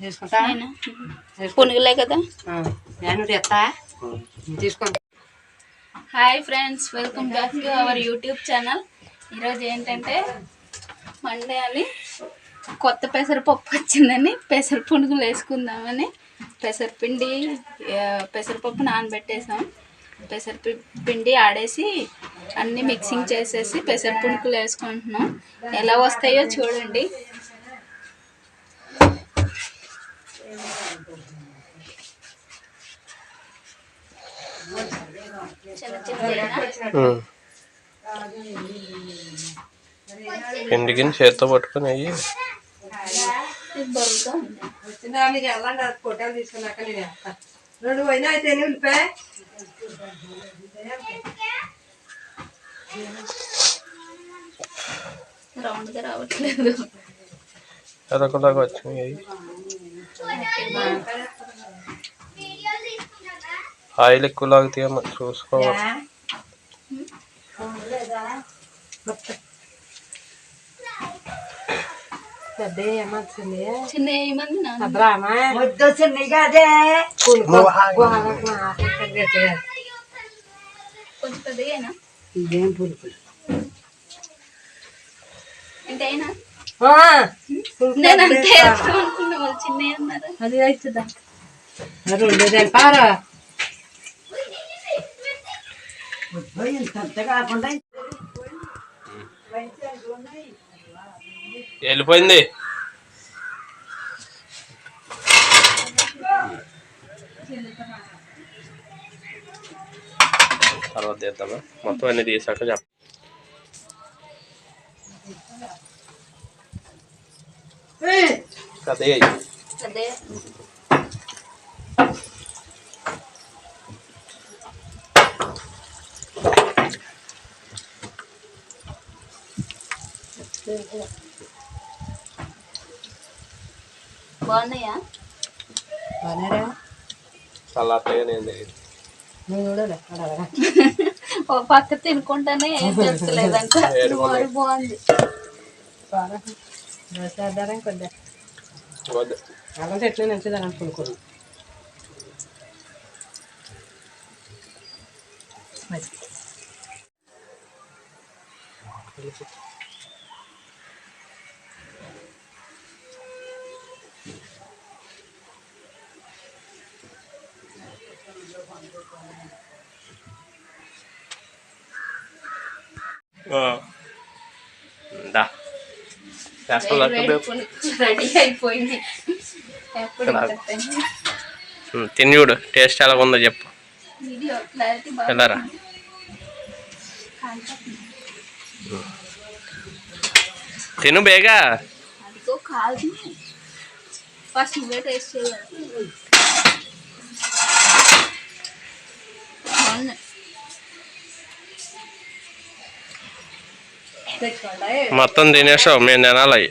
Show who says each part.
Speaker 1: తీసుకుంటా?
Speaker 2: పునుగులే కదా?
Speaker 1: నేను తెస్తా తీసుకోండి
Speaker 2: hi friends welcome back to our YouTube channel. ఈరోజు ఏంటంటే మండే అని కొత్త పెసరపప్పు వచ్చిందని పెసర పునుగులు వేసుకుందామని పెసరపిండి పెసరపప్పు నానబెట్టేసాం. పెసర పి- పిండి ఆడేసి అన్నీ మిక్సింగ్ చేసేసి పెసర పునుకులు వేసుకుంటున్నాం. ఎలా వస్తాయో చూడండి. చిన్న చిన్న
Speaker 3: పిండి గిన్నె చేత్తో పట్టుకొని అయ్యి.
Speaker 1: రెండు పోయినా అయితే ఉల్లిపాయ?
Speaker 2: రౌండ్గా రావట్లేదు.
Speaker 3: అదొకలాగా వచ్చినాయి అయ్యి ఆయిల్ ఎక్కువ లాగుతాయమ్మ చూసుకోవాలి.
Speaker 2: చిన్న ఏమంది నాన్న?
Speaker 1: భద్రామా వద్దు చిన్నగా అదే
Speaker 2: కొంచెం పెద్దగా
Speaker 1: ఇదేం పులుపులు అది అవుతుందా రెండు కాకుండా
Speaker 3: వెళ్ళిపోయింది. తర్వాత చేద్దామా మొత్తం అన్ని తీసాక చెప్ప అదే అయ్యి
Speaker 2: అదే బాగున్నాయా
Speaker 1: బాగానేరా
Speaker 3: చల్లారతాయో నేను తెలియదు
Speaker 2: పక్క తినుకుంటానే ఏం. మరి బాగుంది
Speaker 1: బాగా. చేద్దారా కొద్దిగా చెట్లు మంచిదని అనుకున్నాను
Speaker 3: తిని చూడు. టేస్ట్ ఎలా ఉందో చెప్పు. వెళ్ళారా. తిను బేగా.
Speaker 2: ఫస్ట్ నువ్వే టేస్ట్ చేయాలి. బాగున్నాయి.
Speaker 3: మొత్తం తినేసావు మేము తినాలి